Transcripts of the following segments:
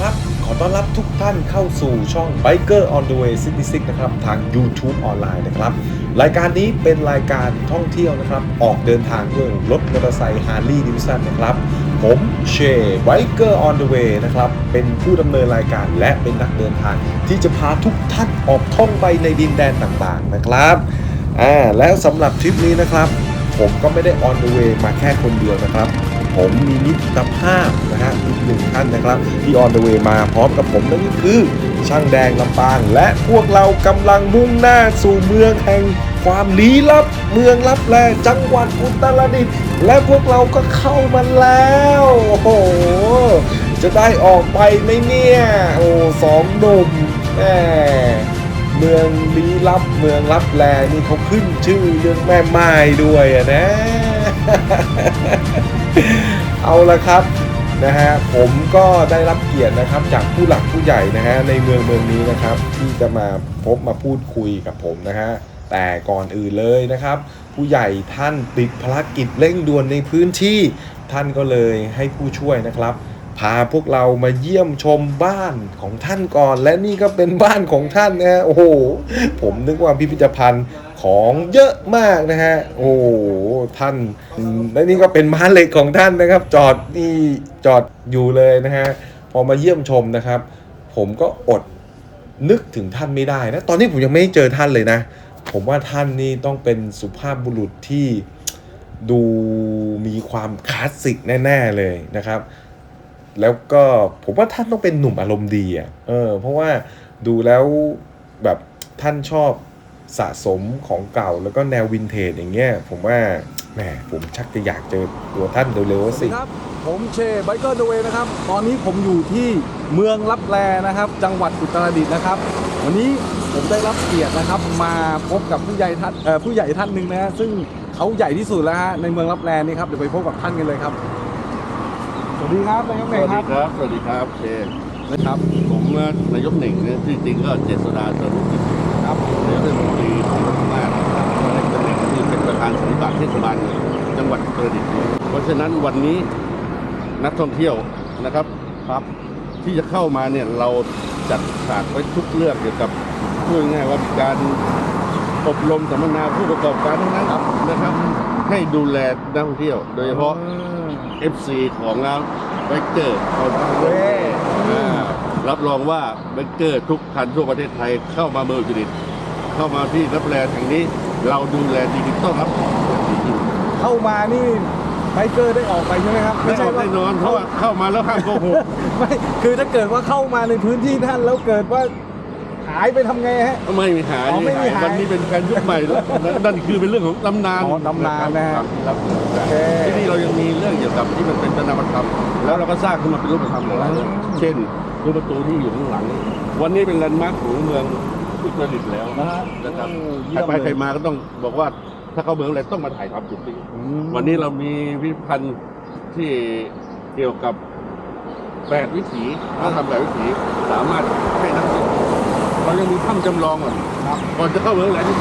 ครับ ขอต้อนรับทุกท่านเข้าสู่ช่อง Biker on the way 66นะครับ ทาง YouTube ออนไลน์นะครับ รายการนี้เป็นรายการท่องเที่ยวนะครับ ออกเดินทางด้วยรถมอเตอร์ไซค์ Harley Davidson นะครับ ผมเช Biker on the way นะครับ เป็นผู้ดำเนินรายการและเป็นนักเดินทาง ที่จะพาทุกท่านออกท่องไปในดินแดนต่างๆนะครับอ่าแล้วสำหรับทริปนี้นะครับ ผมก็ไม่ได้ on the way มาแค่คนเดียวนะครับ ผมมีมิตรภาพนะฮะอีกหนึ่งท่านนะครับ ที่ on the way มาพร้อมกับผมนั่นก็คือ ช่างแดงลำปาง และพวกเรากำลังมุ่งหน้าสู่เมืองแห่งความลี้ลับ เมืองลับแลจังหวัดอุตรดิตถ์และพวกเราก็เข้ามาแล้ว โอ้โห จะได้ออกไปไหมเนี่ย โอ้สองหนุ่มแหมเมืองลี้ลับเมืองลับแลนี่เขาขึ้นชื่อเรื่องแม่ไม้ด้วยอะนะ เอาละครับนะฮะผมก็ได้รับเกียรตินะครับจากผู้หลักผู้ใหญ่นะฮะในเมืองเมืองนี้นะครับ ที่จะมาพบมาพูดคุยกับผมนะฮะแต่ก่อนอื่นเลยนะครับ ผู้ใหญ่ท่านติดภารกิจเร่งด่วนในพื้นที่ ท่านก็เลยให้ผู้ช่วยนะครับ พาพวกเรามาเยี่ยมชมบ้านของท่านก่อน และนี่ก็เป็นบ้านของท่านนะโอ้โห ผมนึกว่าพิพิธภัณฑ์ ของเยอะมากนะฮะ โอ้ท่านและนี่ก็เป็นม้าเหล็กของท่านนะครับ จอดนี่จอดอยู่เลยนะฮะ พอมาเยี่ยมชมนะครับ ผมก็อดนึกถึงท่านไม่ได้นะ ตอนนี้ผมยังไม่เจอท่านเลยนะ ผมว่าท่านนี่ต้องเป็นสุภาพบุรุษที่ดูมีความคลาสสิกแน่ ๆ เลยนะครับ แล้วก็ผมว่าท่านต้องเป็นหนุ่มอารมณ์ดีอะ เออ เพราะว่าดูแล้วแบบท่านชอบ สะสมของเก่าแล้วก็แนววินเทจอย่างเงี้ยผมว่าแหมผมชักจะอยากเจอตัวท่านเร็วๆสิครับ ผมเชไบเกอร์เดเวนะครับ ตอนนี้ผมอยู่ที่เมืองลับแลนะครับ จังหวัดอุตรดิตถ์นะครับ วันนี้ผมได้รับเกียรตินะครับ มาพบกับผู้ใหญ่ท่านเอ่อผู้ใหญ่ท่านหนึ่งนะฮะซึ่งเขาใหญ่ที่สุดแล้วฮะในเมืองลับแลนี่ครับเดี๋ยวไปพบกับท่านกันเลยครับสวัสดีครับนายกสเองวัสคดีรับครับ สวัสดีครับเชนนะครับ ผมนายกหนึ่งเนี่ยที่จริงก็เจษดาเจริญกิจ ครับนายกเทศมนตรีจังหวัดน่านในตำแหน่งที่เป็นประธานสันติบาลเทศบาลจังหวัดอุตรดิตถ์เพราะฉะนั้นวันนี้นักท่องเที่ยวนะครับครับ ที่จะเข้ามาเนี่ยเราจัดฉากไว้ทุกเรื่องเกี่ยวกับพูดง่ายๆว่าการอบรมสัมมนาผู้ประกอบการทั้งนั้นนะครับ ให้ดูแลนักท่องเที่ยว โดยเฉพาะ FC ของเราไบเกอร์เขาเว้ยอ่า รับรองว่าไบเกอร์ทุกคันทั่วประเทศไทยเข้ามาเมืองอุตรดิตถ์เข้ามาที่รับแลแห่งนี้ เราดูแลดีที่ต้อนรับอย่างดีที่สุดเข้ามานี่ไบเกอร์ได้ออกไปใช่ไหมครับไม่ใช่แน่นอนเพราะว่าเข้ามาแล้วห้ามโกหกไม่คือถ้าเกิดว่าเข้ามาในพื้นที่ท่านแล้วเกิดว่าหายไปทำไงฮะ ไม่มีหายอ๋อไม่มีหายวันนี้เป็นการยุคใหม่แล้วนั่นนั่นคือเป็นเรื่องของตำนานอ๋อตำนานนะฮะครับครับโอเค ที่นี่เรายังมีเรื่องเกี่ยวกับที่มันเป็นนามธรรมแล้วเราก็สร้างขึ้นมาเป็นรูปธรรมหลายๆเรื่องเช่น รูปประตูที่อยู่ข้างหลังนี่วันนี้เป็นแลนด์มาร์คของเมืองอุตรดิตถ์แล้วนะฮะนะครับโอ้ใคเยี่รยมไปเลยใครมาก็ต้องบอกว่าถ้าเข้าเมืองอะไรต้องมาถ่ายทำจุดนี้อืมวันนี้เรามีพิพิธภัณฑ์ที่เกี่ยวกับแปดวิถีถ้าทำแปดวิถีสามารถให้นักท่องเที่ยวเรายังมีถ้ำจำลองก่อนครับก่อนจะเข้าเมืองอะไรนี่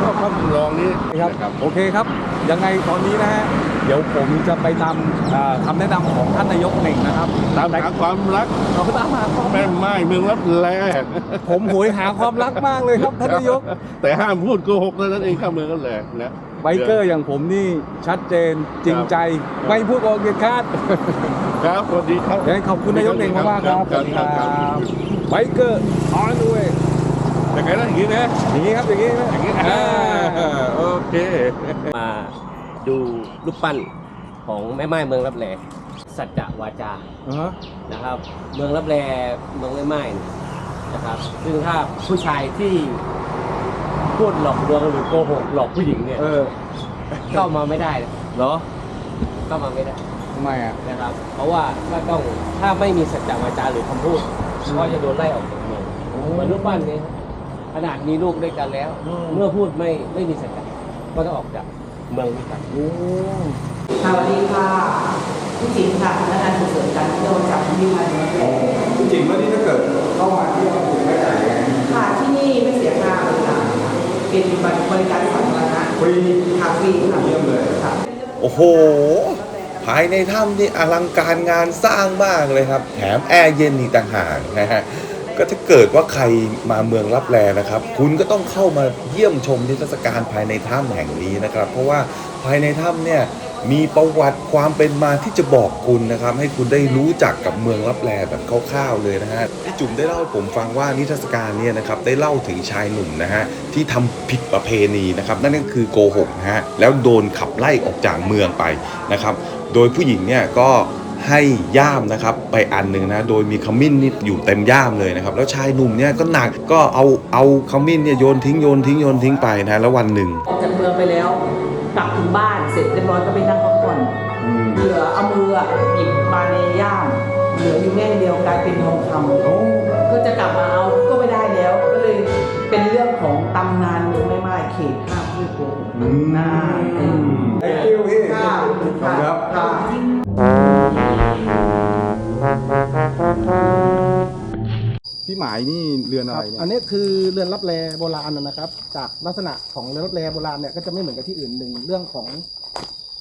เข้าถ้ำจำลองนี้ครับนะครับ โอเคครับ ยังไงตอนนี้นะฮะเดี๋ยวผมจะไปตามเอ่อคำแนะนำของท่านนายกหนึ่งนะครับตามหาความรักเราก็ตามหาความแม่ไม้เมืองรับแลผมโหยหาความรักมากเลยครับท่านนายก แต่ห้ามพูดโกหกเท่านั้นเองเข้าเมืองกันแหละนะ ไบเกอร์อย่างผมนี่ชัดเจนจริงใจ ครับ ไม่พูดโกงเกินคาด ครับสวัสดีครับ ยังไงขอบคุณนายกหนึ่งมากๆครับสวัสดีครับ ไบเกอร์ออนด้วย อย่างไรนะอย่างนี้นะอย่างนี้ครับอย่างนี้นะอย่างนี้อ่าโอเค มาดูรูปปั้นของแม่ไม้เมืองรับแลสัจจะวาจาอ่าฮะนะครับ เมืองรับแลเมืองแม่ไม้นะครับ ซึ่งถ้าผู้ชายที่พูดหลอกลวงหรือโกหกหลอกผู้หญิงเนี่ยเออเข้ามาไม่ได้นะเหรอเข้ามาไม่ได้ ทำไมอะ นะครับ เพราะว่าก็ต้องถ้าไม่มีสัจจะวาจาหรือคำพูดก็จะโดนไล่ออกจากเมืองเหมือนรูปปั้นนี้ ขนาดมีลูกด้วยกันแล้วเมื่อพูดไม่ไม่มีสัจจะก็ต้องออกจากเมืองนี้กันค่ะสวัสดีค่ะผู้จิงค่ะพนักงานส่งเสริมการเที่ยวจากพิพิธภัณฑ์จริงว่านี่ถ้าเกิดเข้ามาที่เราถูกไม่จ่ายไงค่ะที่นี่ไม่เสียค่าบริการค่ะเป็นบริการสาธารณะฟรีค่ะฟรีค่ะ เยี่ยมเลยค่ะโอ้โห ภายในถ้ำนี่อลังการงานสร้างมากเลยครับ แถมแอร์เย็นอีกต่างหากนะฮะ ก็ถ้าเกิดว่าใครมาเมืองรับแลนะครับ คุณก็ต้องเข้ามาเยี่ยมชมนิทรรศการภายในถ้ำแห่งนี้นะครับ เพราะว่าภายในถ้ำเนี่ยมีประวัติความเป็นมาที่จะบอกคุณนะครับ ให้คุณได้รู้จักกับเมืองรับแลแบบคร่าวๆเลยนะฮะพี่จุ๋มได้เล่าให้ผมฟังว่านิทรรศการเนี่ยนะครับได้เล่าถึงชายหนุ่มนะฮะที่ทำผิดประเพณีนะครับ นั่นก็คือโกหกนะฮะแล้วโดนขับไล่ออกจากเมืองไปนะครับ โดยผู้หญิงเนี่ยก็ ให้ย่ามนะครับไปอันหนึ่งนะโดยมีขมิ้นนี่อยู่เต็มย่ามเลยนะครับแล้วชายหนุ่มเนี่ยก็หนักก็เอาเอาขมิ้นเนี่ยโยนทิ้งโยนทิ้งโยนทิ้งไปนะแล้ววันหนึ่งออกจากเมืองไปแล้วกลับถึงบ้านเสร็จเรียบร้อยก็ไปนั่งพักผ่อนเหลือเอามืออะหยิบมาในย่ามเหลืออยู่แง่เดียวกลายเป็นทองคำก็จะกลับมาเอาก็ไม่ได้แล้ว ก็เลยเป็นเรื่องของตำนานเมืองแม่ไม้เขตห้ามพูดโกหกน่า หมายนี่เรือนคอะรับไรเนี่ยอันนี้คือเรือนรับแลโบราณนะนะครับ จากลักษณะของเรือนรับแลโบราณเนี่ยก็จะไม่เหมือนกับที่อื่นหนึ่งเรื่องของ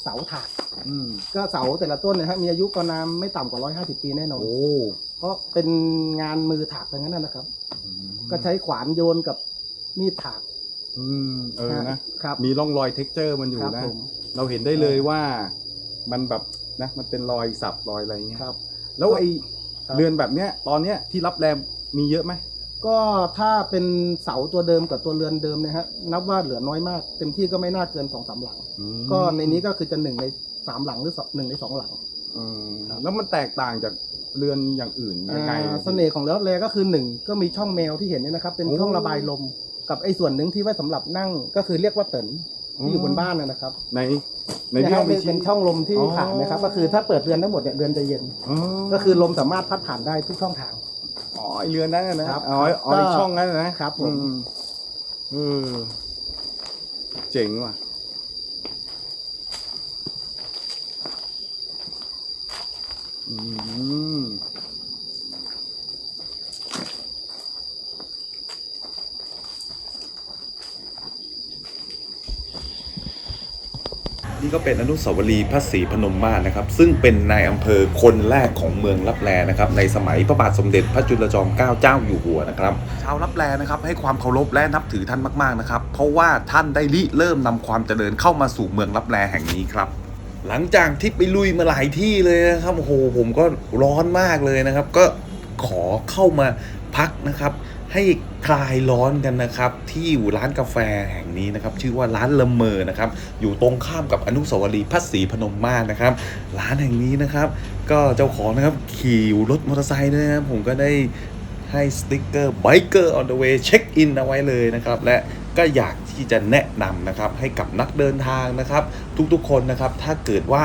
เสาถากอืมก็เสาแต่ละต้นเนะฮะมีอายุประมาณไม่ต่ำกว่า 150 ปีแน่นอนโอ้เพราะเป็นงานมือถากทั้งนั้นนะครับ ก็ใช้ขวานโยนกับมีดถากอืมเออนะครับมีร่องรอยเท็กเจอร์มันอยู่ครับนะผมเราเห็นได้เลยว่ามันแบบนะมันเป็นรอยสับรอยอะไรเงี้ยครับ แล้วไอครับ เรือนแบบเนี้ยตอนเนี้ยที่รับแรม มีเยอะไหมก็ถ้าเป็นเสาตัวเดิมกับตัวเรือนเดิมเนะฮะนับว่าเหลือน้อยมาก เต็มที่ก็ไม่น่าเกินสองสามหลัง อืมก็ในนี้ก็คือจะหนึ่งในสามหลังหรือสองหนึ่งในสองหลัง อืมแล้วมันแตกต่างจากเรือนอย่างอื่นยังไง อ่าเสน่ห์ของเรือรับแลก็คือหนึ่งก็มีช่องแมวที่เห็นเนี่ยนะครับ เป็นโอ้ ช่องระบายลม กับไอ้ส่วนหนึ่งที่ไว้สำหรับนั่งก็คือเรียกว่าเตินที่อยู่บนบ้านนะนะครับในในเนี่ยที่ฮะเราไปเป็นชี้เป็นช่องลมที่อ๋อ ผ่านนะครับ ก็คือถ้าเปิดเรือนทั้งหมดเนี่ยเรือนจะเย็น อ๋อก็คือลมสามารถพัดผ่านได้ทุกช่องทางอ๋อ ไอเรือนนั้นน่ะนะครับอ๋ออ๋อไอก็ช่องนั้นน่ะนะครับผม อืเออเจ๋งว่ะ อืม ก็เป็นอนุสาวรีย์พระศรีพนมมาศนะครับ ซึ่งเป็นนายอำเภอคนแรกของเมืองลับแลนะครับ ในสมัยพระบาทสมเด็จพระจุลจอมเกล้าเจ้าอยู่หัวนะครับ ชาวลับแลนะครับให้ความเคารพและนับถือท่านมากๆนะครับ เพราะว่าท่านได้ริเริ่มนำความเจริญเข้ามาสู่เมืองลับแลแห่งนี้ครับหลังจากที่ไปลุยมาหลายที่เลยนะครับโอ้โหผมก็ร้อนมากเลยนะครับ ก็ขอเข้ามาพักนะครับ ให้คลายร้อนกันนะครับ ที่ร้านกาแฟแห่งนี้นะครับ ชื่อว่าร้านละเมอนะครับ อยู่ตรงข้ามกับอนุสาวรีย์พระศรีพนมมาศนะครับ ร้านแห่งนี้นะครับ ก็เจ้าของนะครับขี่รถมอเตอร์ไซค์นะครับผมก็ได้ให้สติ๊กเกอร์ Biker on the way เช็คอินเอาไว้เลยนะครับ และก็อยากที่จะแนะนำนะครับให้กับนักเดินทางนะครับ ทุกๆคนนะครับ ถ้าเกิดว่า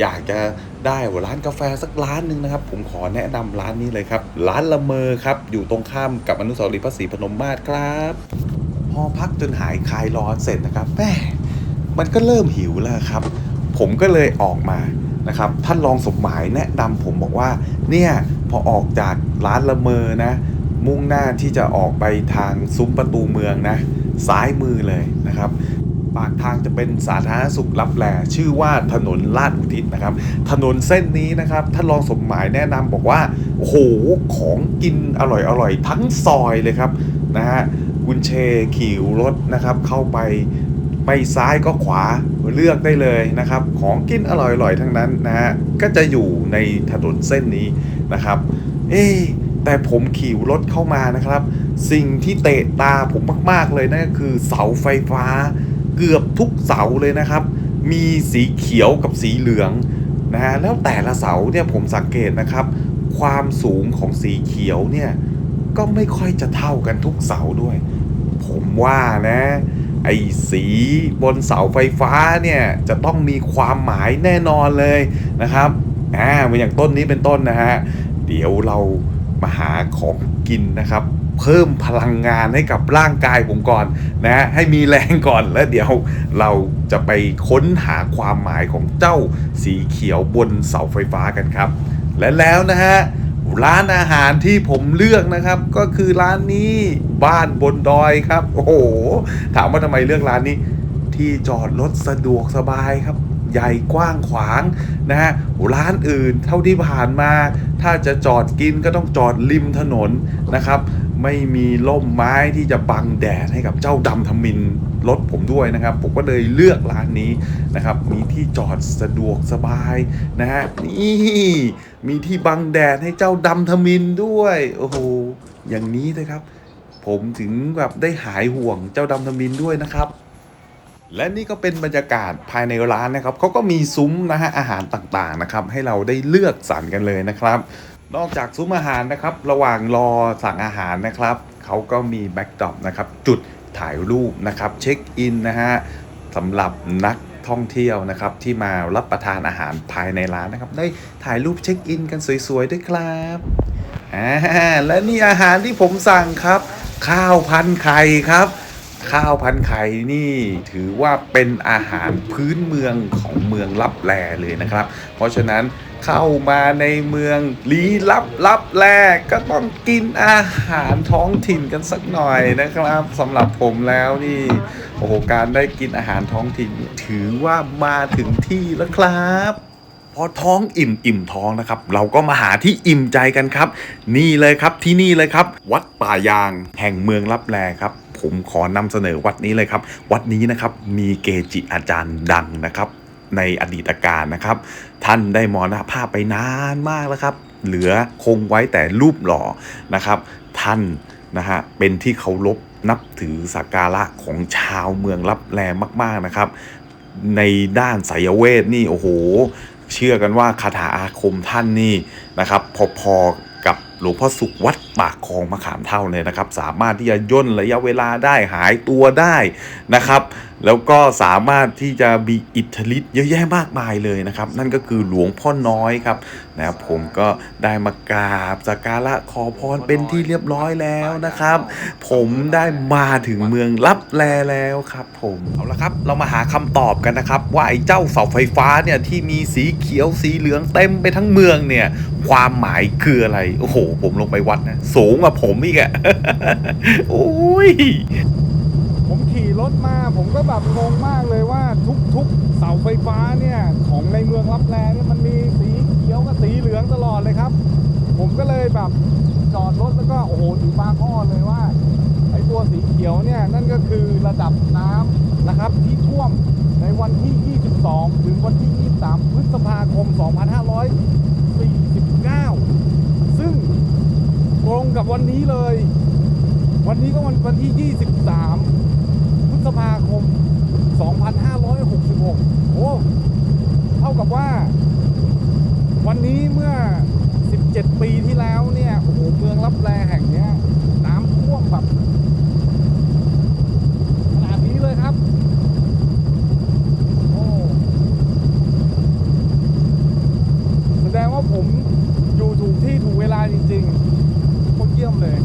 อยากจะได้ร้านกาแฟสักร้านหนึ่งนะครับ ผมขอแนะนำร้านนี้เลยครับ ร้านละเมอครับ อยู่ตรงข้ามกับอนุสาวรีย์พระศรีพนมมาศครับพอพักจนหายคลายร้อนเสร็จนะครับแม่มันก็เริ่มหิวแล้วครับ ผมก็เลยออกมานะครับ ท่านรองสมหมายแนะนำผมบอกว่า เนี่ยพอออกจากร้านละเมอนะ มุ่งหน้าที่จะออกไปทางซุ้มประตูเมืองนะ ซ้ายมือเลยนะครับ ปากทางจะเป็นสาธารณสุขรับแลชื่อว่าถนนลาดอุทิศนะครับ ถนนเส้นนี้นะครับท่านรองสมหมายแนะนำบอกว่าโอ้โหของกินอร่อยอร่อยทั้งซอยเลยครับนะฮะคุณเชขี่รถนะครับเข้าไปไม่ซ้ายก็ขวาเลือกได้เลยนะครับ ของกินอร่อยๆทั้งนั้นนะฮะก็จะอยู่ในถนนเส้นนี้นะครับ เอ๊แต่ผมขี่รถเข้ามานะครับ สิ่งที่เตะตาผมมาก ๆ เลยนั่นก็คือเสาไฟฟ้า เกือบทุกเสาเลยนะครับ มีสีเขียวกับสีเหลืองนะฮะแล้วแต่ละเสาเนี่ยผมสังเกตนะครับ ความสูงของสีเขียวเนี่ยก็ไม่ค่อยจะเท่ากันทุกเสาด้วย ผมว่านะไอ้สีบนเสาไฟฟ้าเนี่ยจะต้องมีความหมายแน่นอนเลยนะครับอ่าเหมือนอย่างต้นนี้เป็นต้นนะฮะ เดี๋ยวเรามาหาของกินนะครับ เพิ่มพลังงานให้กับร่างกายผมก่อนนะฮะให้มีแรงก่อนแล้วเดี๋ยวเราจะไปค้นหาความหมายของเจ้าสีเขียวบนเสาไฟฟ้ากันครับ และแล้วนะฮะร้านอาหารที่ผมเลือกนะครับ ก็คือร้านนี้บ้านบนดอยครับ โอ้โห ถามว่าทำไมเลือกร้านนี้ ที่จอดรถสะดวกสบายครับ ใหญ่กว้างขวางนะฮะร้านอื่นเท่าที่ผ่านมา ถ้าจะจอดกินก็ต้องจอดริมถนนนะครับ ไม่มีร่มไม้ที่จะบังแดดให้กับเจ้าดำทมินรถผมด้วยนะครับ ผมก็เลยเลือกร้านนี้นะครับ มีที่จอดสะดวกสบายนะฮะนี่มีที่บังแดดให้เจ้าดำทมินด้วยโอ้โหอย่างนี้เลยครับ ผมถึงแบบได้หายห่วงเจ้าดำทมินด้วยนะครับและนี่ก็เป็นบรรยากาศภายในร้านนะครับเขาก็มีซุ้มนะฮะอาหารต่างๆนะครับ ให้เราได้เลือกสรรกันเลยนะครับ นอกจากซุ้มอาหารนะครับ ระหว่างรอสั่งอาหารนะครับเขาก็มีแบ็กดรอปนะครับ จุดถ่ายรูปนะครับ เช็คอินนะฮะสำหรับนักท่องเที่ยวนะครับ ที่มารับประทานอาหารภายในร้านนะครับ ได้ถ่ายรูปเช็คอินกันสวยๆด้วยครับอ่าและนี่อาหารที่ผมสั่งครับ ข้าวพันไข่ครับ ข้าวพันไข่นี่ถือว่าเป็นอาหารพื้นเมืองของเมืองลับแลเลยนะครับ เพราะฉะนั้น เข้ามาในเมืองลี้ลับลับแลก็ต้องกินอาหารท้องถิ่นกันสักหน่อยนะครับสำหรับผมแล้วนี่โอ้โหการได้กินอาหารท้องถิ่น ถือว่ามาถึงที่แล้วครับพอท้องอิ่มอิ่มท้องนะครับ เราก็มาหาที่อิ่มใจกันครับ นี่เลยครับที่นี่เลยครับ วัดป่ายาง แห่งเมืองลับแลครับ ผมขอนำเสนอวัดนี้เลยครับ วัดนี้นะครับมีเกจิอาจารย์ดังนะครับ ในอดีตการนะครับ ท่านได้มรณภาพไปนานมากแล้วครับ เหลือคงไว้แต่รูปหล่อนะครับ ท่านนะฮะเป็นที่เคารพนับถือสักการะของชาวเมืองลับแลมาก ๆนะครับ ในด้านไสยเวทนี่โอ้โห เชื่อกันว่าคาถาอาคมท่านนี่นะครับ พอๆกับหลวงพ่อสุขวัดปากคลองมะขามเท่าเลยนะครับ สามารถที่จะย่นระยะเวลาได้หายตัวได้นะครับแล้วก็สามารถที่จะมีอิทธิฤทธิ์เยอะแยะมากมายเลยนะครับ นั่นก็คือหลวงพ่อน้อยครับนะครับผมก็ได้มากราบสักการะขอพรเป็นที่เรียบร้อยแล้วนะครับ ผมได้มาถึงเมืองลับแลแล้วครับผมเอาละครับ เรามาหาคำตอบกันนะครับ ว่าไอ้เจ้าเสาไฟฟ้าเนี่ยที่มีสีเขียวสีเหลืองเต็มไปทั้งเมืองเนี่ยความหมายคืออะไร โอ้โห ผมลงไปวัดนะ สูงกว่าผมอีกอะโอ้ย ผมขี่รถมา ผมก็แบบงงมากเลยว่าทุกๆ เสาไฟฟ้าเนี่ยของในเมืองรับแลเนี่ยมันมีสีเขียวกับสีเหลืองตลอดเลยครับ ผมก็เลยแบบจอดรถแล้วก็โอ้โหถึงบางอ้อเลยว่าไอ้ตัวสีเขียวเนี่ยนั่นก็คือระดับน้ำนะครับที่ท่วมในวันที่ 22 ถึงวันที่ 23 พฤษภาคม 2549 ซึ่งตรงกับวันนี้เลย วันนี้ก็วันวันที่ 23 ษภาคม 2566 โอ้ เท่ากับว่า วันนี้เมื่อ 17 ปีที่แล้วเนี่ย โอ้โห เมืองรับแลแห่งเนี้ย น้ำท่วมแบบขนาดนี้เลยครับ โอ้ แสดงว่าผมอยู่ถูกที่ถูกเวลาจริงๆโคตรเยี่ยมเลย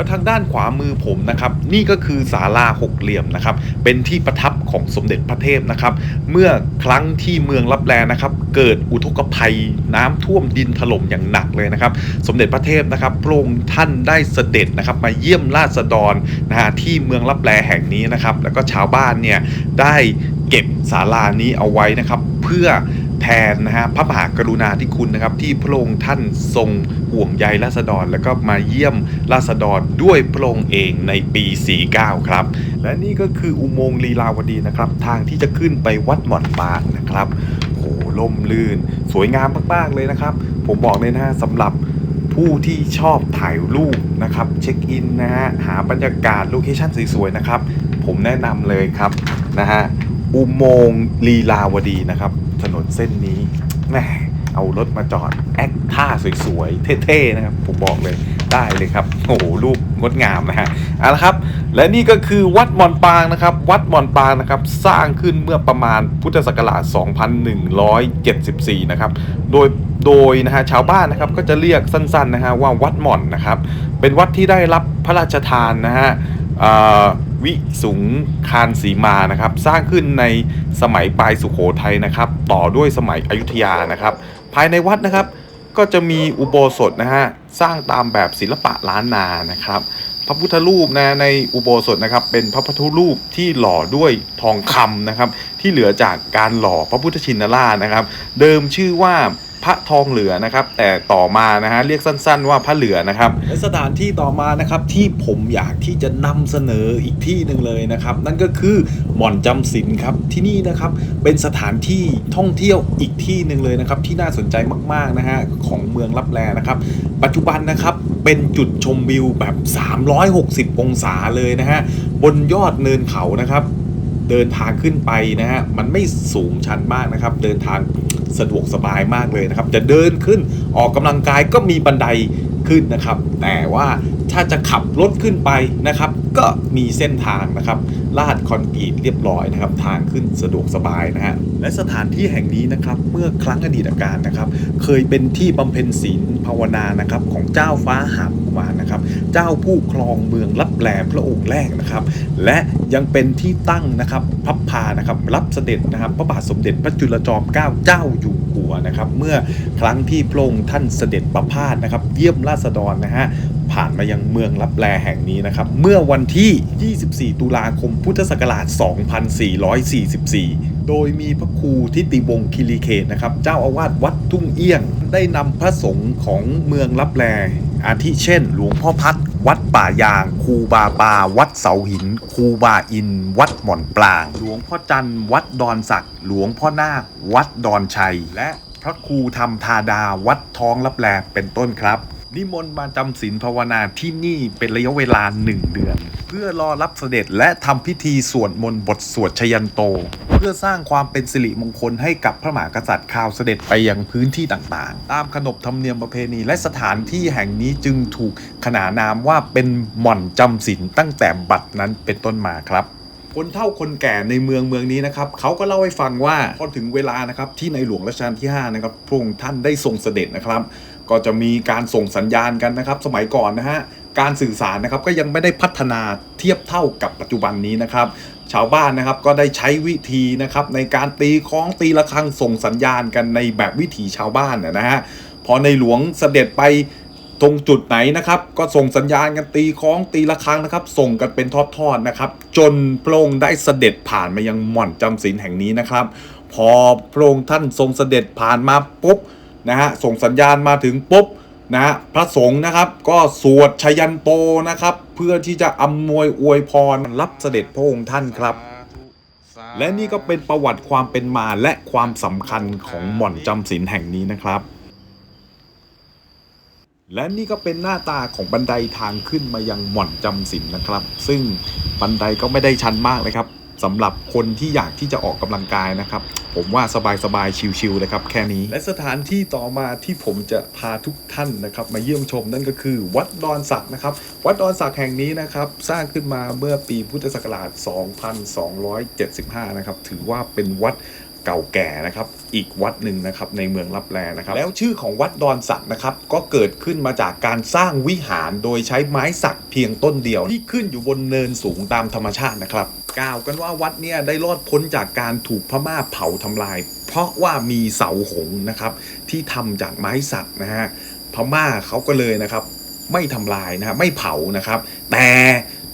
แล้วทางด้านขวามือผมนะครับนี่ก็คือศาลาหกเหลี่ยมนะครับเป็นที่ประทับของสมเด็จพระเทพนะครับ เมื่อครั้งที่เมืองลับแลนะครับ เกิดอุทกภัยน้ำท่วมดินถล่มอย่างหนักเลยนะครับ สมเด็จพระเทพนะครับพระองค์ท่านได้เสด็จนะครับ มาเยี่ยมราษฎรนะฮะที่เมืองลับแลแห่งนี้นะครับ แล้วก็ชาวบ้านเนี่ยได้เก็บศาลานี้เอาไว้นะครับ เพื่อ แทนนะฮะพระมหากรุณาธิคุณนะครับที่พระองค์ท่านทรงห่วงใยราษฎร แล้วก็มาเยี่ยมราษฎรด้วยพระองค์เองในปี 49 ครับ และนี่ก็คืออุโมงค์ลีลาวดีนะครับ ทางที่จะขึ้นไปวัดหม่อนปางนะครับโอ้โหล่มลื่น สวยงามมากๆเลยนะครับ ผมบอกเลยนะฮะสำหรับผู้ที่ชอบถ่ายรูปนะครับ เช็คอินนะฮะหาบรรยากาศโลเคชั่นสวยๆนะครับ ผมแนะนำเลยครับนะฮะอุโมงค์ลีลาวดีนะครับ ถนนเส้นนี้แหมเอารถมาจอดแอคท่าสวยๆ เท่ๆ นะครับ ผมบอกเลยได้เลยครับ โอ้โหรูปงดงามนะฮะเอาละครับ และนี่ก็คือวัดมอนปางนะครับ วัดมอนปางนะครับ สร้างขึ้นเมื่อประมาณพุทธศักราช 2174 นะครับ โดยโดยนะฮะชาวบ้านนะครับก็จะเรียกสั้นๆนะฮะว่าวัดม่อนนะครับ เป็นวัดที่ได้รับพระราชทานนะฮะ วิสุงคารสีมานะครับ สร้างขึ้นในสมัยปลายสุโขทัยนะครับ ต่อด้วยสมัยอยุธยานะครับ ภายในวัดนะครับ ก็จะมีอุโบสถนะฮะสร้างตามแบบศิลปะล้านนานะครับ พระพุทธรูปนะในอุโบสถนะครับ เป็นพระพุทธรูปที่หล่อด้วยทองคำนะครับ ที่เหลือจากการหล่อพระพุทธชินราชนะครับ เดิมชื่อว่า พระทองเหลือนะครับ แต่ต่อมานะฮะเรียกสั้น ๆ ว่าพระเหลือนะครับและสถานที่ต่อมานะครับที่ผมอยากที่จะนำเสนออีกที่หนึ่งเลยนะครับ นั่นก็คือหม่อนจำศีลครับที่นี่นะครับเป็นสถานที่ท่องเที่ยวอีกที่หนึ่งเลยนะครับ ที่น่าสนใจมากๆนะฮะของเมืองลับแลนะครับ ปัจจุบันนะครับเป็นจุดชมวิวแบบ 360 องศาเลยนะฮะบนยอดเนินเขานะครับเดินทางขึ้นไปนะฮะ มันไม่สูงชันมากนะครับ เดินทาง สะดวกสบายมากเลยนะครับ จะเดินขึ้นออกกำลังกายก็มีบันไดขึ้นนะครับ แต่ว่าถ้าจะขับรถขึ้นไปนะครับ ก็มีเส้นทางนะครับ ลาดคอนกรีตเรียบร้อยนะครับทางขึ้นสะดวกสบายนะฮะและสถานที่แห่งนี้นะครับเมื่อครั้งอดีตการนะครับ เคยเป็นที่บำเพ็ญศีลภาวนานะครับของเจ้าฟ้าหาบกุมารนะครับ เจ้าผู้ครองเมืองลับแลพระองค์แรกนะครับ และยังเป็นที่ตั้งนะครับพับพานะครับรับเสด็จนะครับพระบาทสมเด็จพระจุลจอมเกล้าเจ้าอยู่หัวนะครับ เมื่อครั้งที่พระองค์ท่านเสด็จประพาสนะครับ เยี่ยมราษฎรนะฮะ ผ่านมายังเมืองลับแลแห่งนี้นะครับ เมื่อวันที่ 24 ตุลาคมพุทธศักราช 2444 โดยมีพระครูทิติวงศ์คิริเขตนะครับ เจ้าอาวาสวัดทุ่งเอี้ยง ได้นำพระสงฆ์ของเมืองลับแล อาทิเช่น หลวงพ่อพัดวัดป่ายางครูบาปา วัดเสาหินครูบาอิน วัดหม่อนปลาง หลวงพ่อจันทร์วัดดอนศักดิ์หลวงพ่อนาควัดดอนชัย และพระครูธรรมธาดาวัดท้องลับแลเป็นต้นครับ นิมนต์มาจำศีลภาวนาที่นี่เป็นระยะเวลาหนึ่งเดือน เพื่อรอรับเสด็จและทำพิธีสวดมนต์บทสวดชยันโต เพื่อสร้างความเป็นสิริมงคลให้กับพระมหากษัตริย์ข่าวเสด็จไปยังพื้นที่ต่างๆ ตามขนบธรรมเนียมประเพณีและสถานที่แห่งนี้จึงถูกขนานนามว่าเป็นหม่อนจำศีลตั้งแต่บัดนั้นเป็นต้นมาครับคนเฒ่าคนแก่ในเมืองเมืองนี้นะครับเขาก็เล่าให้ฟังว่าพอถึงเวลานะครับที่ในหลวงรัชกาลที่5นะครับพระองค์ท่านได้ทรงเสด็จนะครับ ก็จะมีการส่งสัญญาณกันนะครับ สมัยก่อนนะฮะการสื่อสารนะครับก็ยังไม่ได้พัฒนาเทียบเท่ากับปัจจุบันนี้นะครับ ชาวบ้านนะครับก็ได้ใช้วิธีนะครับในการตีคล้องตีระฆังส่งสัญญาณกันในแบบวิถีชาวบ้านนะนะฮะพอในหลวงเสด็จไปตรงจุดไหนนะครับก็ส่งสัญญาณกันตีคล้องตีละครั้งนะครับ ส่งกันเป็นทอดๆนะครับ จนพระองค์ได้เสด็จผ่านมายังหม่อนจำศีลแห่งนี้นะครับ พอพระองค์ท่านทรงเสด็จผ่านมาปุ๊บ นะฮะส่งสัญญาณมาถึงปุ๊บนะฮะพระสงฆ์นะครับ ก็สวดชยันโตนะครับ เพื่อที่จะอำนวยอวยพรรับเสด็จพระองค์ท่านครับ และนี่ก็เป็นประวัติความเป็นมาและความสำคัญของหม่อนจำศีลแห่งนี้นะครับ และนี่ก็เป็นหน้าตาของบันไดทางขึ้นมายังหม่อนจำศีลนะครับ ซึ่งบันไดก็ไม่ได้ชันมากเลยครับ สำหรับคนที่อยากที่จะออกกำลังกายนะครับ ผมว่าสบายๆชิลๆเลยครับแค่นี้ และสถานที่ต่อมาที่ผมจะพาทุกท่านนะครับ มาเยี่ยมชมนั่นก็คือ วัดดอนสักนะครับ วัดดอนสักแห่งนี้นะครับ สร้างขึ้นมาเมื่อปีพุทธศักราช 2275 นะครับ ถือว่าเป็นวัด เก่าแก่นะครับ อีกวัดหนึ่งนะครับในเมืองลับแลนะครับ แล้วชื่อของวัดดอนสักนะครับ ก็เกิดขึ้นมาจากการสร้างวิหารโดยใช้ไม้สักเพียงต้นเดียวที่ขึ้นอยู่บนเนินสูงตามธรรมชาตินะครับ กล่าวกันว่าวัดเนี่ยได้รอดพ้นจากการถูกพม่าเผาทำลาย เพราะว่ามีเสาหงนะครับที่ทำจากไม้สักนะฮะพม่าเขาก็เลยนะครับ ไม่ทำลายนะฮะไม่เผานะครับ แต่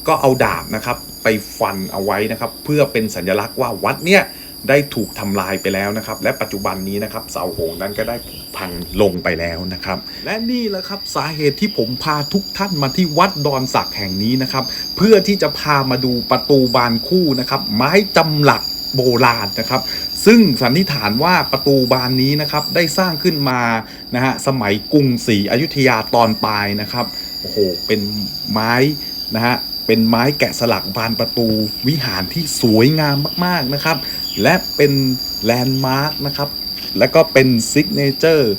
ก็เอาดาบนะครับไปฟันเอาไว้นะครับ เพื่อเป็นสัญลักษณ์ว่าวัดเนี่ย ได้ถูกทำลายไปแล้วนะครับ และปัจจุบันนี้นะครับเสาโหงนั้นก็ได้ผุพังลงไปแล้วนะครับ และนี่แหละครับสาเหตุที่ผมพาทุกท่านมาที่วัดดอนสักแห่งนี้นะครับ เพื่อที่จะพามาดูประตูบานคู่นะครับ ไม้จำหลักโบราณนะครับ ซึ่งสันนิษฐานว่าประตูบานนี้นะครับได้สร้างขึ้นมานะฮะสมัยกรุงศรีอยุธยาตอนปลายนะครับโอ้โหเป็นไม้นะฮะเป็นไม้แกะสลักบานประตูวิหารที่สวยงามมากๆนะครับ และเป็นแลนด์มาร์คนะครับ และก็เป็นซิกเนเจอร์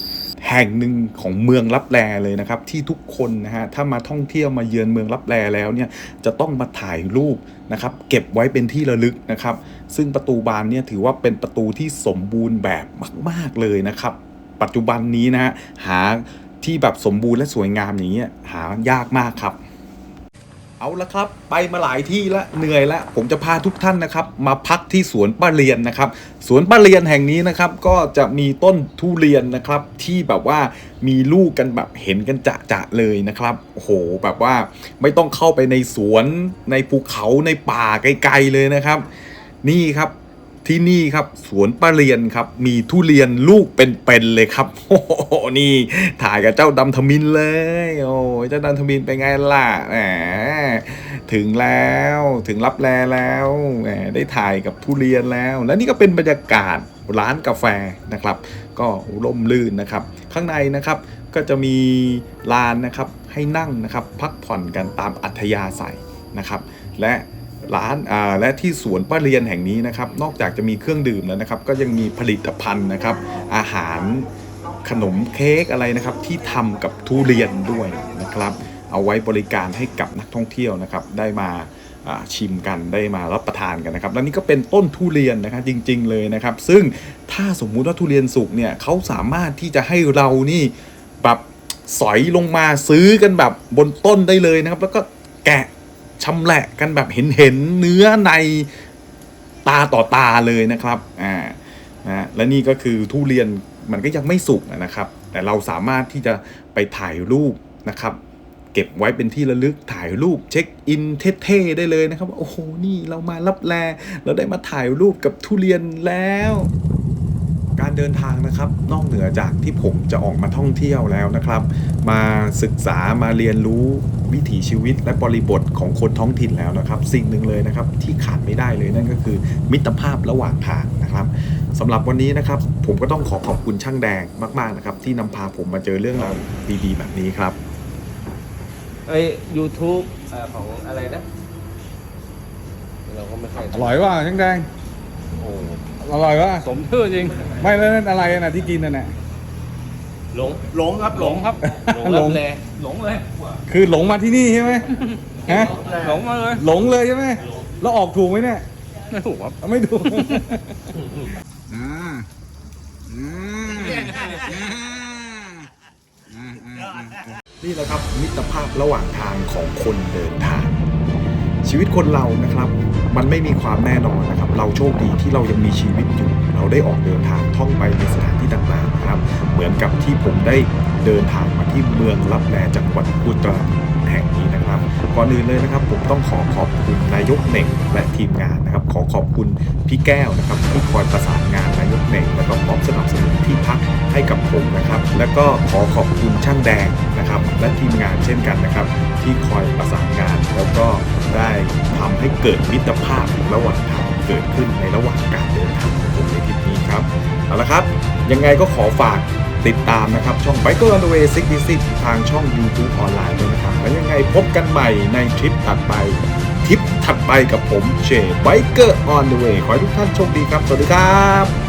แห่งหนึ่งของเมืองลับแลเลยนะครับ ที่ทุกคนนะฮะถ้ามาท่องเที่ยวมาเยือนเมืองลับแลแล้วเนี่ยจะต้องมาถ่ายรูปนะครับ เก็บไว้เป็นที่ระลึกนะครับ ซึ่งประตูบานเนี่ยถือว่าเป็นประตูที่สมบูรณ์แบบมาก ๆเลยนะครับ ปัจจุบันนี้นะฮะหาที่แบบสมบูรณ์และสวยงามอย่างเงี้ยหายากมากครับ เอาละครับ ไปมาหลายที่ละเหนื่อยละผมจะพาทุกท่านนะครับ มาพักที่สวนป้าเรียนนะครับ สวนป้าเรียนแห่งนี้นะครับ ก็จะมีต้นทุเรียนนะครับ ที่แบบว่ามีลูกกันแบบเห็นกันจะจะเลยนะครับโอ้โหแบบว่าไม่ต้องเข้าไปในสวนในภูเขาในป่าไกลๆเลยนะครับ นี่ครับ ที่นี่ครับสวนป้าเรียนครับ มีทุเรียนลูกเป็นๆเลยครับโอ้โหนี่ถ่ายกับเจ้าดำทมินเลย โอ้ยเจ้าดำทมินเป็นไงล่ะแหมถึงแล้วถึงรับแลแล้วแหมได้ถ่ายกับทุเรียนแล้ว และนี่ก็เป็นบรรยากาศร้านกาแฟนะครับ ก็ร่มรื่นนะครับ ข้างในนะครับก็จะมีลานนะครับให้นั่งนะครับ พักผ่อนกันตามอัธยาศัยนะครับ และ ร้านอ่าและที่สวนป้าเรียนแห่งนี้นะครับ นอกจากจะมีเครื่องดื่มแล้วนะครับ ก็ยังมีผลิตภัณฑ์นะครับ อาหารขนมเค้กอะไรนะครับ ที่ทำกับทุเรียนด้วยนะครับ เอาไว้บริการให้กับนักท่องเที่ยวนะครับ ได้มาชิมกันได้มารับประทานกันนะครับ และนี่ก็เป็นต้นทุเรียนนะครับจริง ๆเลยนะครับ ซึ่งถ้าสมมุติว่าทุเรียนสุกเนี่ยเขาสามารถที่จะให้เรานี่แบบสอยลงมาซื้อกันแบบบนต้นได้เลยนะครับ แล้วก็แกะ ชำแหละกันแบบเห็นเห็นเนื้อในตาต่อตาเลยนะครับอ่านะและนี่ก็คือทุเรียนมันก็ยังไม่สุกนะครับ แต่เราสามารถที่จะไปถ่ายรูปนะครับ เก็บไว้เป็นที่ระลึกถ่ายรูปเช็คอินเท่ๆได้เลยนะครับว่าโอ้โหนี่เรามารับแลเราได้มาถ่ายรูปกับทุเรียนแล้ว การเดินทางนะครับนอกเหนือจากที่ผมจะออกมาท่องเที่ยวแล้วนะครับ มาศึกษามาเรียนรู้วิถีชีวิตและบริบทของคนท้องถิ่นแล้วนะครับ สิ่งหนึ่งเลยนะครับที่ขาดไม่ได้เลยนั่นก็คือ มิตรภาพระหว่างทางนะครับสำหรับวันนี้นะครับ ผมก็ต้องขอขอบคุณช่างแดงมาก ๆนะครับ ที่นำพาผมมาเจอเรื่องราวดีๆ แบบนี้ครับไอ้ยูทูบของอะไรนะเราก็ไม่ค่อยอร่อยว่าช่างแดง โอ้อร่อยว่าสมชื่อจริง ไม่แล้วนั่นอะไรน่ะที่กินน่ะน่ะ หลงหลงครับหลงครับ หลงรับแลหลงเลยคือหลงมาที่นี่ใช่ไหมฮะหลงมาเลยหลงเลยใช่ไหมแล้วออกถูกไหมเนี่ยไม่ถูกครับไม่ถูกอ่าอ่า นี่แหละครับมิตรภาพระหว่างทางของคนเดินทาง ชีวิตคนเรานะครับ มันไม่มีความแน่นอนนะครับ เราโชคดีที่เรายังมีชีวิตอยู่ เราได้ออกเดินทางท่องไปในสถานที่ต่างๆนะครับ เหมือนกับที่ผมได้เดินทางมาที่เมืองลับแลจังหวัดอุตรดิตถ์แห่งนี้นะครับก่อนอื่นเลยนะครับ ผมต้องขอขอบคุณนายกเหน่งและทีมงานนะครับ ขอขอบคุณพี่แก้วนะครับที่คอยประสานงานนายกเหน่งแล้วก็พร้อมสนับสนุนที่พักให้กับผมนะครับ แล้วก็ขอขอบคุณช่างแดงนะครับ และทีมงานเช่นกันนะครับ ที่คอยประสานงานแล้วก็ได้ทำให้เกิดมิตรภาพระหว่างทางเกิดขึ้นในระหว่างการเดินทางของผมในทริปนี้ครับเอาละครับ ยังไงก็ขอฝากติดตามนะครับ ช่อง Biker on the way 66ทางช่อง YouTube ออนไลน์ด้วยนะครับ แล้วยังไงพบกันใหม่ในทริปถัดไปทริปถัดไปกับผมเช Biker on the way ขอให้ทุกท่านโชคดีครับ สวัสดีครับ